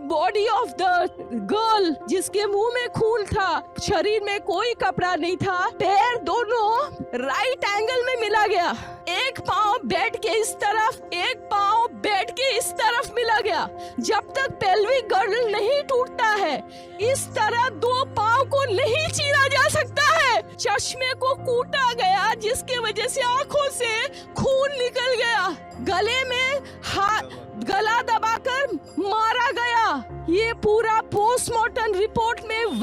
Body of the girl जिसके मुँह में खून था, शरीर में कोई कपड़ा नहीं था, पैर दोनों राइट एंगल में मिला गया। एक पाँव बेड के इस तरफ़, एक पाँव बेड के इस तरफ़ मिला गया। जब तक पेल्विक गर्ल नहीं टूटता है, इस तरह दो पाँव को नहीं चीरा जा सकता है। चश्मे को कूटा गया, जिसके वजह से आँखों से खून निकल गया। गले में हाथ गला दबाकर मारा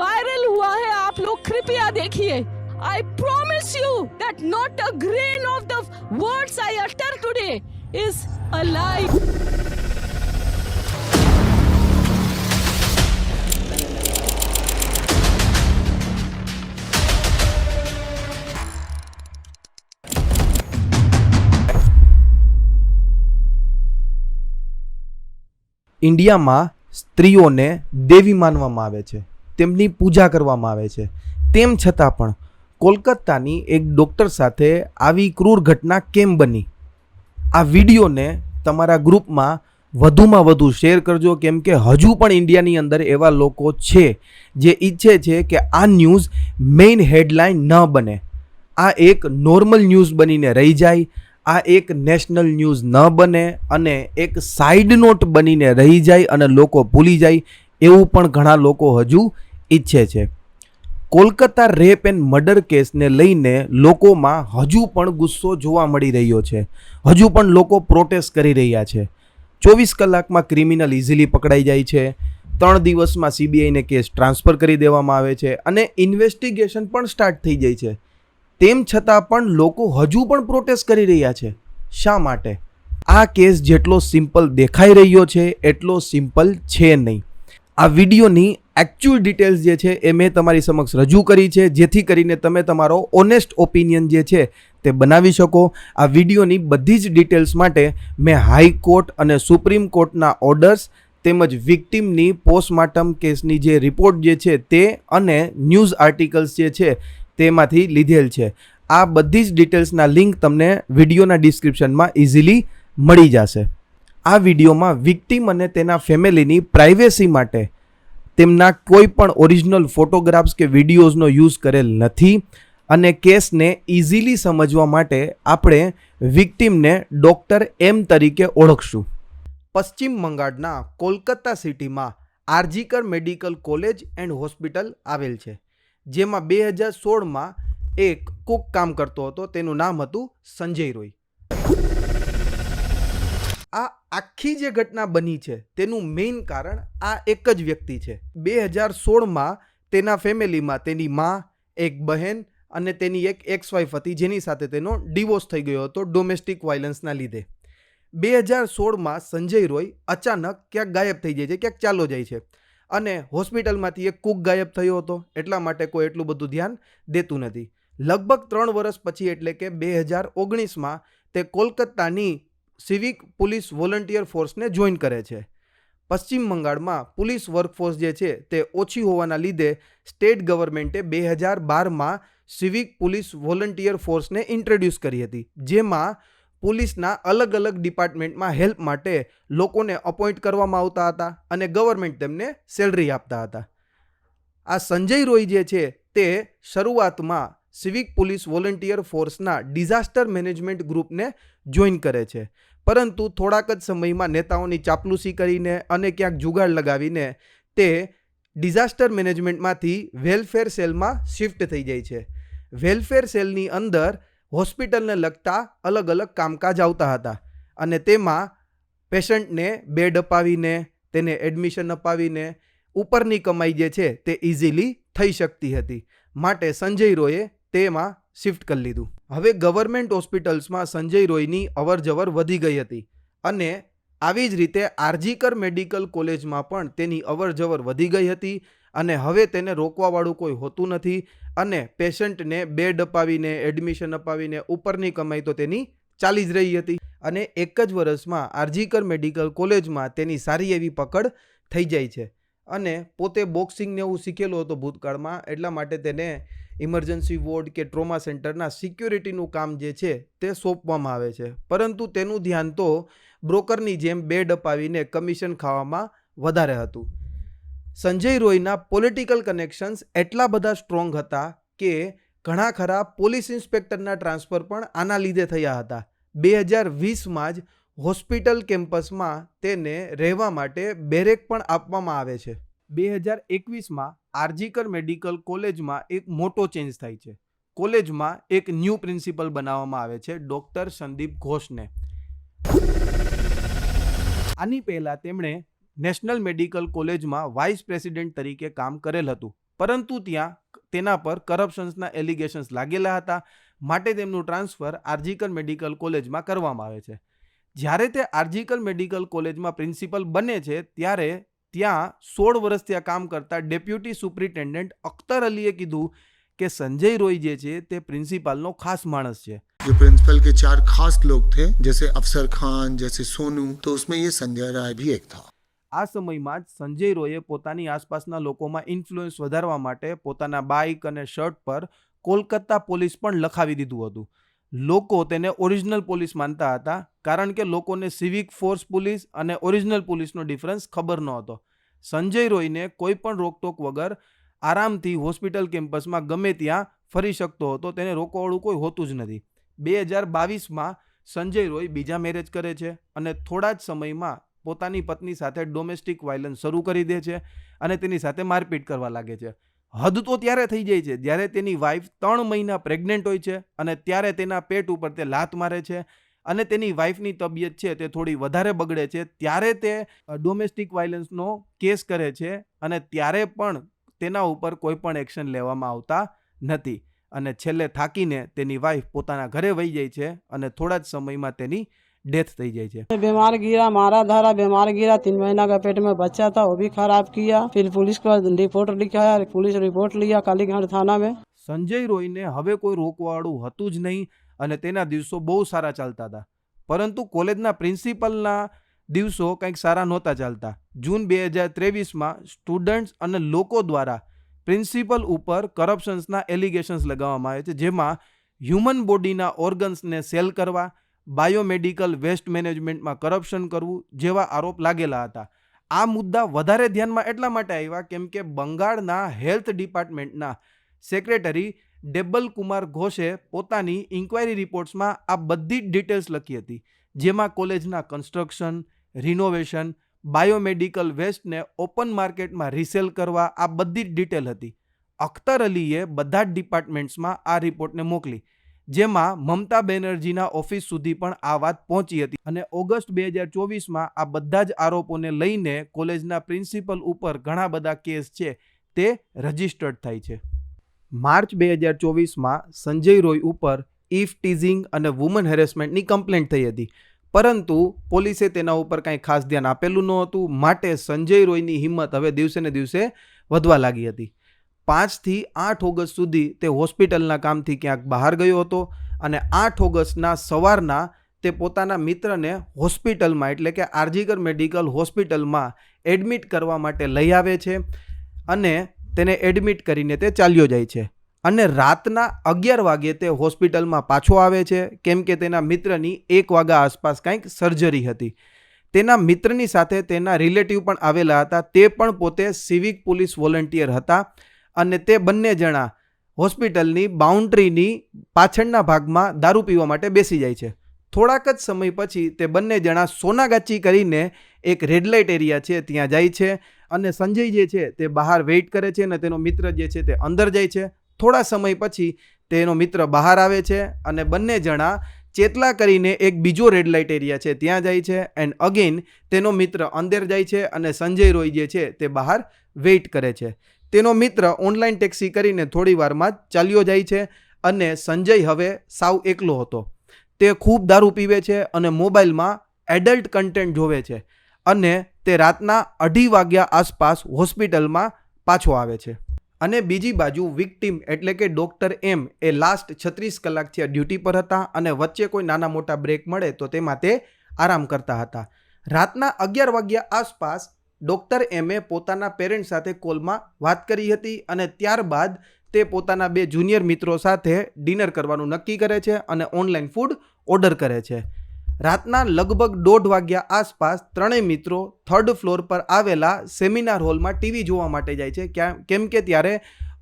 वायरल हुआ है आप लोग कृपया देखिए आई promise you that not a grain of the words I utter today is a lie. ઇન્ડિયામાં સ્ત્રીઓને દેવી માનવામાં આવે છે તેમની પૂજા કરવામાં આવે છે. તેમ છતાં પણ કોલકાતાની એક ડૉક્ટર સાથે આવી ક્રૂર ઘટના કેમ બની? આ વિડીયોને તમારા ગ્રુપમાં વધુમાં વધુ શેર કરજો, કેમ કે હજુ પણ ઇન્ડિયાની અંદર એવા લોકો છે જે ઈચ્છે છે કે આ ન્યૂઝ મેઇન હેડલાઇન ન બને. આ એક નોર્મલ ન્યૂઝ બનીને રહી જાય, આ એક નેશનલ ન્યૂઝ ન બને અને એક સાઇડ નોટ બનીને રહી જાય અને લોકો ભૂલી જાય, એવું પણ ઘણા લોકો હજુ ઈચ્છે છે. કોલકાતા રેપ એન્ડ મર્ડર કેસને લઈને લોકોમાં હજુ પણ ગુસ્સો જોવા મળી રહ્યો છે. હજુ પણ લોકો પ્રોટેસ્ટ કરી રહ્યા છે. ચોવીસ કલાકમાં ક્રિમિનલ ઇઝીલી પકડાઈ જાય છે. ત્રણ દિવસમાં સીબીઆઈને કેસ ટ્રાન્સફર કરી દેવામાં આવે છે અને ઇન્વેસ્ટિગેશન પણ સ્ટાર્ટ થઈ જાય છે. તેમ છતાં પણ લોકો હજુ પણ પ્રોટેસ્ટ કરી રહ્યા છે. શા માટે? આ કેસ જેટલો સિમ્પલ દેખાઈ રહ્યો છે, એટલો સિમ્પલ છે નહીં. આ વિડીયોની એકચ્યુઅલ ડિટેલ્સ જે છે એ મેં તમારી સમક્ષ રજૂ કરી છે. જેથી કરીને તમે તમારો ઓનેસ્ટ ઓપિનિયન જે છે તે બનાવી શકો. આ વિડીયોની બધી જ ડિટેલ્સ માટે મેં હાઈકોર્ટ અને સુપ્રીમ કોર્ટના ઓર્ડર્સ તેમજ વિક્ટિમની પોસ્ટમોર્ટમ કેસની જે રિપોર્ટ જે છે તે અને ન્યૂઝ આર્ટિકલ્સ જે છે તેમાંથી લીધેલ છે. આ બધી જ ડિટેલ્સના લિંક તમને વિડીયોના ડિસ્ક્રિપ્શનમાં ઇઝીલી મળી જશે. આ વિડીયોમાં વિક્ટિમ અને તેના ફેમિલીની પ્રાઇવેસી માટે તેમના કોઈ પણ ઓરિજિનલ ફોટોગ્રાફ્સ કે વિડીયોઝનો યુઝ કરેલ નથી અને કેસને ઇઝીલી સમજવા માટે આપણે વિક્ટિમને ડૉક્ટર એમ તરીકે ઓળખશું. પશ્ચિમ બંગાળના કોલકાતા સિટીમાં RG Kar medical college and hospital આવેલ છે, જેમાં બે હજાર સોળમાં એક કુક કામ કરતો હતો, તેનું નામ હતું સંજય રોય. આ આખી જે ઘટના બની છે, તેનું મેઇન કારણ આ એક જ વ્યક્તિ છે. બે હજાર સોળમાં તેના ફેમિલીમાં તેની માં, એક બહેન અને તેની એક એક્સ વાઇફ હતી, જેની સાથે તેનો ડિવોર્સ થઈ ગયો હતો ડોમેસ્ટિક વાયલન્સના લીધે. બે હજાર સોળમાં સંજય રોય અચાનક ક્યાંક ગાયબ થઈ જાય છે, ક્યાંક ચાલો જાય છે અને હોસ્પિટલમાંથી એક કુક ગાયબ થયો હતો, એટલા માટે કોઈ એટલું બધું ધ્યાન દેતું નથી. લગભગ ત્રણ વર્ષ પછી એટલે કે બે હજાર ઓગણીસમાં તે કોલકાતાની સિવિક પોલીસ વોલન્ટિયર ફોર્સને જોઈન કરે છે. પશ્ચિમ બંગાળમાં પોલીસ વર્કફોર્સ જે છે તે ઓછી હોવાના લીધે સ્ટેટ ગવર્મેન્ટે બે હજાર બારમાં સિવિક પોલીસ વોલન્ટિયર ફોર્સને ઇન્ટ્રોડ્યુસ કરી હતી, જેમાં પોલીસના અલગ અલગ ડિપાર્ટમેન્ટમાં હેલ્પ માટે લોકોને અપોઇન્ટ કરવામાં આવતા હતા અને ગવર્મેન્ટ તેમને સેલરી આપતા હતા. આ સંજય રોય જે છે તે શરૂઆતમાં સિવિક પોલીસ વોલન્ટિયર ફોર્સના ડિઝાસ્ટર મેનેજમેન્ટ ગ્રુપને જોઈન કરે છે. પરંતુ થોડાક જ સમયમાં નેતાઓની ચાપલુસી કરીને અને ક્યાંક જુગાડ લગાવીને તે ડિઝાસ્ટર મેનેજમેન્ટમાંથી વેલફેર સેલમાં શિફ્ટ થઈ જાય છે. વેલફેર સેલની અંદર હોસ્પિટલને લગતા અલગ અલગ કામકાજ આવતા હતા અને તેમાં પેશન્ટને બેડ અપાવીને, તેને એડમિશન અપાવીને ઉપરની કમાઈ જે છે તે ઇઝીલી થઈ શકતી હતી. માટે સંજય રોયે તેમાં શિફ્ટ કરી લીધું. હવે ગવર્મેન્ટ હોસ્પિટલ્સમાં સંજય રોયની અવરજવર વધી ગઈ હતી અને આવી જ રીતે આરજીકર મેડિકલ કોલેજમાં પણ તેની અવરજવર વધી ગઈ હતી અને હવે તેને રોકવાવાળું કોઈ હોતું નથી અને પેશન્ટને બેડ અપાવીને, એડમિશન અપાવીને, ઉપરની કમાઈ તો તેની ચાલી જ રહી હતી અને એક જ વર્ષમાં આરજીકર મેડિકલ કોલેજમાં તેની સારી એવી પકડ થઈ જાય છે. અને પોતે બોક્સિંગને એવું શીખેલું હતું ભૂતકાળમાં, એટલા માટે તેને ઇમરજન્સી વોર્ડ કે ટ્રોમા સેન્ટરના સિક્યુરિટીનું કામ જે છે તે સોંપવામાં આવે છે. પરંતુ તેનું ધ્યાન તો બ્રોકરની જેમ બેડ અપાવીને કમિશન ખાવામાં વધારે હતું. સંજય રોયના પોલિટિકલ કનેક્શન્સ એટલા બધા સ્ટ્રોંગ હતા કે ઘણા ખરા પોલીસ ઇન્સ્પેક્ટરના ટ્રાન્સફર પણ આના લીધે થયા હતા. બે હજાર વીસમાં જ હોસ્પિટલ કેમ્પસમાં તેને રહેવા માટે બેરેક પણ આપવામાં આવે છે. બે હજાર એકવીસમાં આરજીકર મેડિકલ કોલેજમાં એક મોટો ચેન્જ થાય છે. કોલેજમાં એક ન્યૂ પ્રિન્સિપલ બનાવવામાં આવે છે, ડૉક્ટર સંદીપ ઘોષને. આની પહેલાં તેમણે નેશનલ મેડિકલ કોલેજમાં વાઇસ પ્રેસિડેન્ટ તરીકે કામ કરેલ હતું. પરંતુ ત્યાં તેના પર કરપ્શન્સના એલિગેશન્સ લાગેલા હતા. માટે તેમનું ટ્રાન્સફર આરજીકર મેડિકલ કોલેજમાં કરવામાં આવે છે. જ્યારે તે આરજીકલ મેડિકલ કોલેજમાં પ્રિન્સિપલ બને છે, ત્યારે ત્યાં સોળ વર્ષ ત્યાં કામ કરતા ડેપ્યુટી સુપ્રિન્ટેન્ડન્ટ અખ્તર અલીએ કીધું કે સંજય રોય જે છે તે પ્રિન્સિપાલનો ખાસ માણસ છે जो प्रिंसिपल के चार खास लोग थे जैसे अफसर खान जैसे सोनू तो उसमें ये संजय राय भी एक था આ સમયમાં જ સંજય રોયે પોતાની આસપાસના લોકોમાં ઇન્ફ્લુઅન્સ વધારવા માટે પોતાના બાઇક અને શર્ટ પર કોલકાતા પોલીસ પણ લખાવી દીધું હતું લોકો તેને ઓરિજિનલ પોલીસ માનતા હતા, કારણ કે લોકોને સિવિક ફોર્સ પોલીસ અને ઓરિજિનલ પોલીસનો ડિફરન્સ ખબર ન હતો સંજય રોયને કોઈ પણ રોકટોક વગર આરામથી હોસ્પિટલ કેમ્પસમાં ગમે ત્યાં ફરી શકતો હતો, તેને રોકવાળું કોઈ હોતું જ નથી. બે હજાર બાવીસમાં સંજય રોય બીજા મેરેજ કરે છે અને થોડા જ સમયમાં પોતાની પત્ની સાથે ડોમેસ્ટિક વાયલન્સ શરૂ કરી દે છે અને તેની સાથે મારપીટ કરવા લાગે છે. હદ તો ત્યારે થઈ જાય છે, જ્યારે તેની વાઈફ ત્રણ મહિના પ્રેગ્નેન્ટ હોય છે અને ત્યારે તેના પેટ ઉપર તે લાત મારે છે અને તેની વાઈફની તબિયત છે તે થોડી વધારે બગડે છે, ત્યારે તે ડોમેસ્ટિક વાયલન્સનો કેસ કરે છે અને ત્યારે પણ તેના ઉપર કોઈ પણ એક્શન લેવામાં આવતા નથી અને છેલ્લે થાકીને તેની વાઈફ પોતાના ઘરે વહી જાય છે અને થોડા જ સમયમાં તેની ડેથ થઈ જાય છે बीमार गिरा मारा धारा बीमार गिरा तीन महीना का पेट में बच्चा था वो भी खराब किया फिर पुलिस को रिपोर्ट लिखाया पुलिस रिपोर्ट लिया कालीगढ़ थाना में સંજય રોયને હવે કોઈ રોકવાળું હતું જ નહીં અને તેના દિવસો બહુ સારા ચાલતા હતા પરંતુ કોલેજના પ્રિન્સિપલના દિવસો કંઈક સારા નહોતા ચાલતા જૂન બે હજાર ત્રેવીસમાં સ્ટુડન્ટ્સ અને લોકો દ્વારા પ્રિન્સિપલ ઉપર કરપ્શન્સના એલિગેશન્સ લગાવવામાં આવે છે જેમાં હ્યુમન બોડીના ઓર્ગન્સને સેલ કરવા બાયોમેડિકલ વેસ્ટ મેનેજમેન્ટમાં કરપ્શન કરવું જેવા આરોપ લાગેલા હતા. આ મુદ્દા વધારે ધ્યાનમાં એટલા માટે આવ્યા કેમ કે બંગાળના હેલ્થ ડિપાર્ટમેન્ટના સેક્રેટરી ડેબ્બલ કુમાર ઘોષે પોતાની ઇન્ક્વાયરી રિપોર્ટ્સમાં આ બધી જ ડિટેલ્સ લખી હતી, જેમાં કોલેજના કન્સ્ટ્રક્શન, રિનોવેશન, બાયોમેડિકલ વેસ્ટને ઓપન માર્કેટમાં રિસેલ કરવા આ બધી જ ડિટેલ હતી. અખ્તર અલીએ બધા જ ડિપાર્ટમેન્ટ્સમાં આ રિપોર્ટને મોકલી. જેમાં મમતા બેનર્જીના ઓફિસ સુધી પણ આ વાત પહોંચી હતી. અને ઓગસ્ટ બે હજાર ચોવીસમાં આ બધા જ આરોપોને લઈને કોલેજના પ્રિન્સિપલ ઉપર ઘણા બધા કેસ છે, તે રજિસ્ટર્ડ થાય છે. માર્ચ બે હજાર ચોવીસમાં સંજય રોય ઉપર ઇફ ટીઝિંગ અને વુમન હેરેસમેન્ટની કમ્પ્લેન્ટ થઈ હતી. પરંતુ પોલીસે તેના ઉપર કાંઈ ખાસ ધ્યાન આપેલું ન હતું માટે સંજય રોયની હિંમત હવે દિવસે ને દિવસે વધવા લાગી હતી. પાંચથી આઠ ઓગસ્ટ સુધી તે હોસ્પિટલના કામથી ક્યાંક બહાર ગયો હતો અને આઠ ઓગસ્ટના સવારના તે પોતાના મિત્રને હોસ્પિટલમાં, એટલે કે આરજીકર મેડિકલ હોસ્પિટલમાં એડમિટ કરવા માટે લઈ આવે છે અને તેને એડમિટ કરીને તે ચાલ્યો જાય છે. અને રાતના અગિયાર વાગે તે હોસ્પિટલમાં પાછો આવે છે, કેમ કે તેના મિત્રની એક વાગ્યા આસપાસ કંઈક સર્જરી હતી. તેના મિત્રની સાથે તેના રિલેટિવ પણ આવેલા હતા, તે પણ પોતે સિવિક પોલીસ વોલન્ટિયર હતા અને તે બંને જણા હોસ્પિટલની બાઉન્ડ્રીની પાછળના ભાગમાં દારૂ પીવા માટે બેસી જાય છે. થોડાક જ સમય પછી તે બંને જણા સોનાગાચી કરીને એક રેડ લાઇટ એરિયા છે, ત્યાં જાય છે અને સંજય જે છે તે બહાર વેઇટ કરે છે અને તેનો મિત્ર જે છે તે અંદર જાય છે. થોડા સમય પછી તેનો મિત્ર બહાર આવે છે અને બંને જણા ચેતલા કરીને એક બીજો રેડ લાઇટ એરિયા છે, ત્યાં જાય છે એન્ડ અગેન તેનો મિત્ર અંદર જાય છે અને સંજય રોય જે છે તે બહાર વેઇટ કરે છે. તેનો મિત્ર ઓનલાઈન ટેક્સી કરીને થોડી વારમાં ચાલ્યો જાય છે અને સંજય હવે સાવ એકલો હતો. તે ખૂબ દારૂ પીવે છે અને મોબાઈલમાં એડલ્ટ કન્ટેન્ટ જોવે છે અને તે રાતના અઢી વાગ્યા આસપાસ હોસ્પિટલમાં પાછો આવે છે. અને બીજી બાજુ વિક્ટીમ એટલે કે ડૉક્ટર એમ એ લાસ્ટ છત્રીસ કલાકથી ડ્યુટી પર હતા અને વચ્ચે કોઈ નાના મોટા બ્રેક મળે તો તેમાં તે આરામ કરતા હતા. રાતના અગિયાર વાગ્યા આસપાસ ડૉક્ટર એમે પોતાના પેરેન્ટ સાથે કોલમાં વાત કરી હતી અને ત્યારબાદ તે પોતાના બે જુનિયર મિત્રો સાથે ડિનર કરવાનું નક્કી કરે છે અને ઓનલાઈન ફૂડ ઓર્ડર કરે છે. રાતના લગભગ દોઢ વાગ્યા આસપાસ ત્રણેય મિત્રો થર્ડ ફ્લોર પર આવેલા સેમિનાર હોલમાં ટીવી જોવા માટે જાય છે. કેમ કે ત્યારે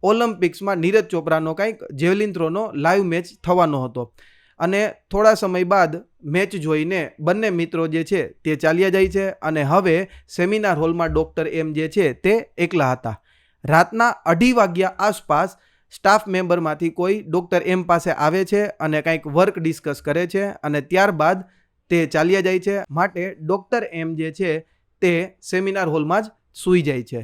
ઓલિમ્પિક્સમાં નીરજ ચોપરાનો કંઈક જેવલિન થ્રોનો લાઈવ મેચ થવાનો હતો. અને થોડા સમય બાદ મેચ જોઈને બંને મિત્રો જે છે તે ચાલ્યા જાય છે અને હવે સેમિનાર હોલમાં ડૉક્ટર એમ જે છે તે એકલા હતા. રાતના અઢી વાગ્યા આસપાસ સ્ટાફ મેમ્બરમાંથી કોઈ ડૉક્ટર એમ પાસે આવે છે અને કંઈક વર્ક ડિસ્કસ કરે છે અને ત્યારબાદ તે ચાલ્યા જાય છે. માટે ડૉક્ટર એમ જે છે તે સેમિનાર હોલમાં જ સૂઈ જાય છે.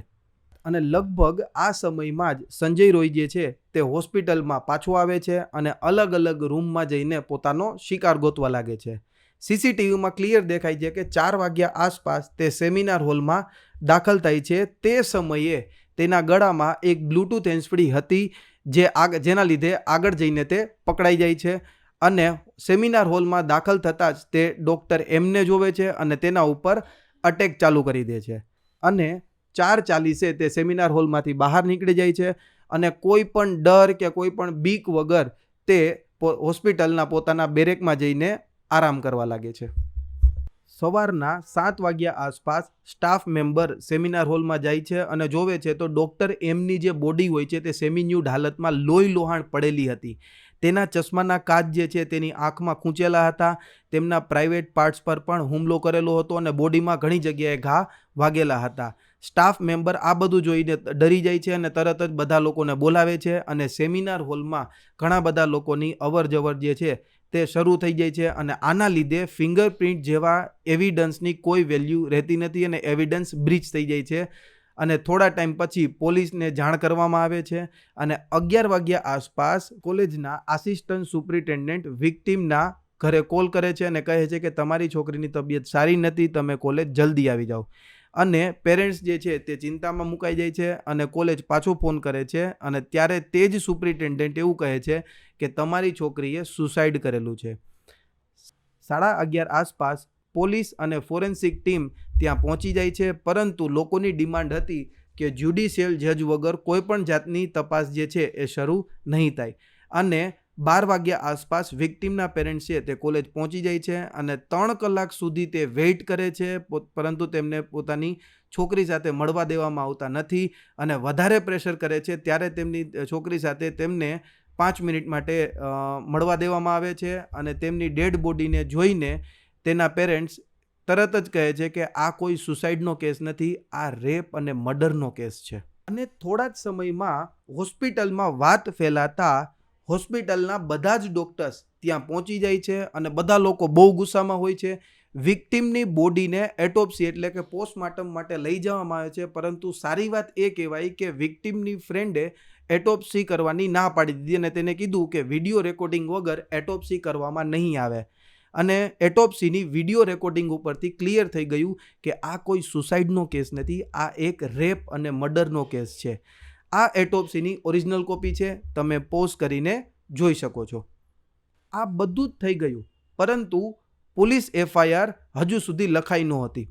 અને લગભગ આ સમયમાં જ સંજય રોય જે છે તે હોસ્પિટલમાં પાછો આવે છે અને અલગ અલગ રૂમમાં જઈને પોતાનો શિકાર ગોતવા લાગે છે. સીસીટીવીમાં ક્લિયર દેખાય છે કે ચાર વાગ્યા આસપાસ તે સેમિનાર હોલમાં દાખલ થાય છે. તે સમયે તેના ગળામાં એક બ્લૂટૂથ હેન્સફ્રી હતી જે આગ, જેના લીધે આગળ જઈને તે પકડાઈ જાય છે અને સેમિનાર હોલમાં દાખલ થતાં જ તે ડૉક્ટર એમને જોવે છે અને તેના ઉપર અટેક ચાલુ કરી દે છે. અને ચાર ચાલીસે તે સેમિનાર હોલમાંથી બહાર નીકળી જાય છે અને કોઈ પણ ડર કે કોઈ પણ બીક વગર તે હોસ્પિટલના પોતાના બેરેકમાં જઈને આરામ કરવા લાગે છે. સવારના સાત વાગ્યા આસપાસ સ્ટાફ મેમ્બર સેમિનાર હોલમાં જાય છે અને જોવે છે તો ડૉક્ટર એમની જે બોડી હોય છે તે સેમિન્યુડ હાલતમાં લોહી લોહાણ પડેલી હતી. તેના ચશ્માના કાચ જે છે તેની આંખમાં ખૂંચેલા હતા. તેમના પ્રાઇવેટ પાર્ટ્સ પર પણ હુમલો કરેલો હતો અને બોડીમાં ઘણી જગ્યાએ ઘા વાગેલા હતા. સ્ટાફ મેમ્બર આ બધું જોઈને ડરી જાય છે અને તરત જ બધા લોકોને બોલાવે છે અને સેમિનાર હોલમાં ઘણા બધા લોકોની અવર જવર જે છે તે શરૂ થઈ જાય છે અને આના લીધે ફિંગરપ્રિન્ટ જેવા એવિડન્સની કોઈ વેલ્યુ રહેતી નથી અને એવિડન્સ બ્રીચ થઈ જાય છે અને થોડા ટાઈમ પછી પોલીસને જાણ કરવામાં આવે છે અને અગિયાર વાગ્યા આસપાસ કોલેજના આસિસ્ટન્ટ સુપ્રિન્ટેન્ડન્ટ વિક્ટીમના ઘરે કોલ કરે છે અને કહે છે કે તમારી છોકરીની તબિયત સારી નથી, તમે કોલેજ જલ્દી આવી જાઓ. અને પેરેન્ટ્સ જે છે તે ચિંતામાં મુકાઈ જાય છે અને કોલેજ પાછો ફોન કરે છે અને ત્યારે તે જ સુપ્રિન્ટેન્ડન્ટ એવું કહે છે કે તમારી છોકરીએ સુસાઇડ કરેલું છે. સાડા અગિયાર આસપાસ પોલીસ અને ફોરેન્સિક ટીમ ત્યાં પહોંચી જાય છે, પરંતુ લોકોની ડિમાન્ડ હતી કે જ્યુડિશિયલ જજ વગર કોઈપણ જાતની તપાસ જે છે એ શરૂ નહીં થાય. અને બાર વાગ્યા આસપાસ વિક્ટીમના પેરેન્ટ્સ તે કોલેજ પહોંચી જાય છે અને ત્રણ કલાક સુધી તે વેઇટ કરે છે પરંતુ તેમને પોતાની છોકરી સાથે મળવા દેવામાં આવતા નથી અને વધારે પ્રેશર કરે છે. ત્યારે તેમની છોકરી સાથે તેમને પાંચ મિનિટ માટે મળવા દેવામાં આવે છે અને તેમની ડેડ બોડીને જોઈને તેના પેરેન્ટ્સ તરત જ કહે છે કે આ કોઈ સુસાઇડનો કેસ નથી, આ રેપ અને મર્ડરનો કેસ છે. અને થોડા જ સમયમાં હોસ્પિટલમાં વાત ફેલાતા હોસ્પિટલના બધા જ ડૉક્ટર્સ ત્યાં પહોંચી જાય છે અને બધા લોકો બહુ ગુસ્સામાં હોય છે. વિક્ટિમની બોડીને એટોપ્સી એટલે કે પોસ્ટમોર્ટમ માટે લઈ જવામાં આવે છે. પરંતુ સારી વાત એ કહેવાય કે વિક્ટિમની ફ્રેન્ડે એટોપ્સી કરવાની ના પાડી દીધી અને તેને કીધું કે વીડિયો રેકોર્ડિંગ વગર એટોપ્સી કરવામાં નહીં આવે. અને એટોપ્સીની વીડિયો રેકોર્ડિંગ ઉપરથી ક્લિયર થઈ ગયું કે આ કોઈ સુસાઇડનો કેસ નથી, આ એક રેપ અને મર્ડરનો કેસ છે. આ એટોપ્સીની ઓરિજિનલ કોપી છે, તમે પોઝ કરીને જોઈ શકો છો. આ બધું જ થઈ ગયું, પરંતુ પોલીસ એફઆઈઆર હજુ સુધી લખાઈ નહોતી.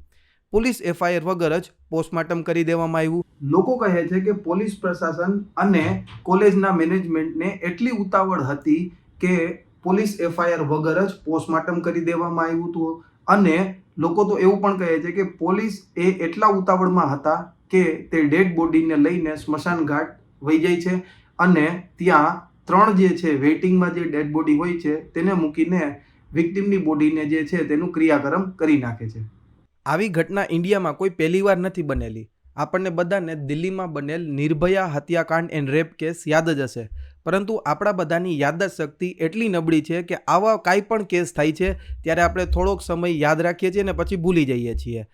પોલીસ એફઆઈઆર વગર જ પોસ્ટમોર્ટમ કરી દેવામાં આવ્યું. લોકો કહે છે કે પોલીસ પ્રશાસન અને કોલેજના મેનેજમેન્ટને એટલી ઉતાવળ હતી કે પોલીસ એફઆઈઆર વગર જ પોસ્ટમોર્ટમ કરી દેવામાં આવ્યું હતું. અને લોકો તો એવું પણ કહે છે કે પોલીસ એ એટલા ઉતાવળમાં હતા કે તે ડેડ બોડીને લઈને સ્મશાન ઘાટ વહી જાય છે અને ત્યાં ત્રણ જે છે, વેઇટિંગમાં જે ડેડ બોડી હોય છે, તેને મૂકીને વિક્ટિમની બોડીને જે છે, તેનું ક્રિયાકર્મ કરી નાખે છે. આવી ઘટના ઇન્ડિયામાં કોઈ પહેલીવાર નથી બનેલી. આપણને બધાને દિલ્હીમાં બનેલ નિર્ભયા હત્યાકાંડ એન્ડ રેપ કેસ યાદ જ હશે. પરંતુ આપણા બધાની યાદશક્તિ એટલી નબળી છે કે આવા કાંઈ પણ કેસ થાય છે, ત્યારે આપણે થોડોક સમય યાદ રાખીએ છીએ અને પછી ભૂલી જઈએ છીએ.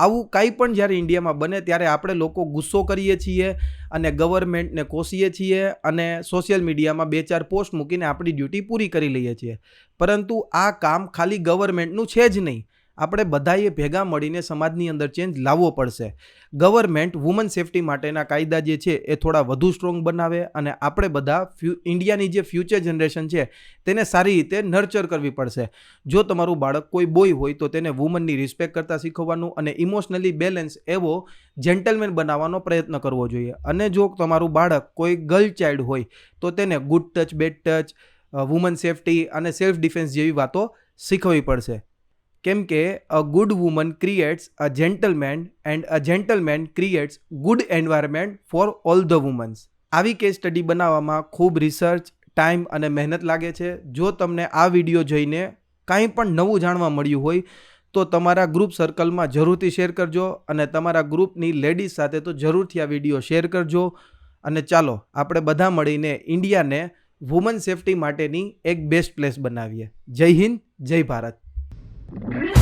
આવું કાંઈ પણ જ્યારે ઇન્ડિયામાં બને ત્યારે આપણે લોકો ગુસ્સો કરીએ છીએ અને ગવર્મેન્ટને કોસીએ છીએ અને સોશિયલ મીડિયામાં બે ચાર પોસ્ટ મૂકીને આપણી ડ્યુટી પૂરી કરી લઈએ છીએ. પરંતુ આ કામ ખાલી ગવર્મેન્ટનું છે જ નહીં. આપણે બધાએ ભેગા મળીને સમાજની અંદર ચેન્જ લાવવો પડશે. ગવર્મેન્ટ વુમન સેફટી માટેના કાયદા જે છે એ થોડા વધુ સ્ટ્રોંગ બનાવે અને આપણે બધા ફ્યુ, ઇન્ડિયાની જે ફ્યુચર જનરેશન છે તેને સારી રીતે નર્ચર કરવી પડશે. જો તમારું બાળક કોઈ બોય હોય તો તેને વુમનની રિસ્પેક્ટ કરતાં શીખવવાનું અને ઇમોશનલી બેલેન્સ એવો જેન્ટલમેન બનાવવાનો પ્રયત્ન કરવો જોઈએ. અને જો તમારું બાળક કોઈ ગર્લ ચાઇલ્ડ હોય તો તેને good touch bad touch woman safety અને સેલ્ફ ડિફેન્સ જેવી વાતો શીખવવી પડશે. કેમ કે a good woman creates a gentleman and a gentleman creates good environment for all the womens આવી કેસ સ્ટડી બનાવવામાં ખૂબ રિસર્ચ ટાઈમ અને મહેનત લાગે છે. જો તમને આ વીડિયો જોઈને કાંઈ પણ નવું જાણવા મળ્યું હોય, તો તમારા ગ્રુપ સર્કલમાં જરૂરથી શેર કરજો અને તમારા ગ્રુપની લેડીઝ સાથે તો જરૂરથી આ વીડિયો શેર કરજો. અને ચાલો, આપણે બધા મળીને ઇન્ડિયાને વુમન સેફટી માટેની એક બેસ્ટ પ્લેસ બનાવીએ. જય હિન્દ, જય ભારત. Yeah.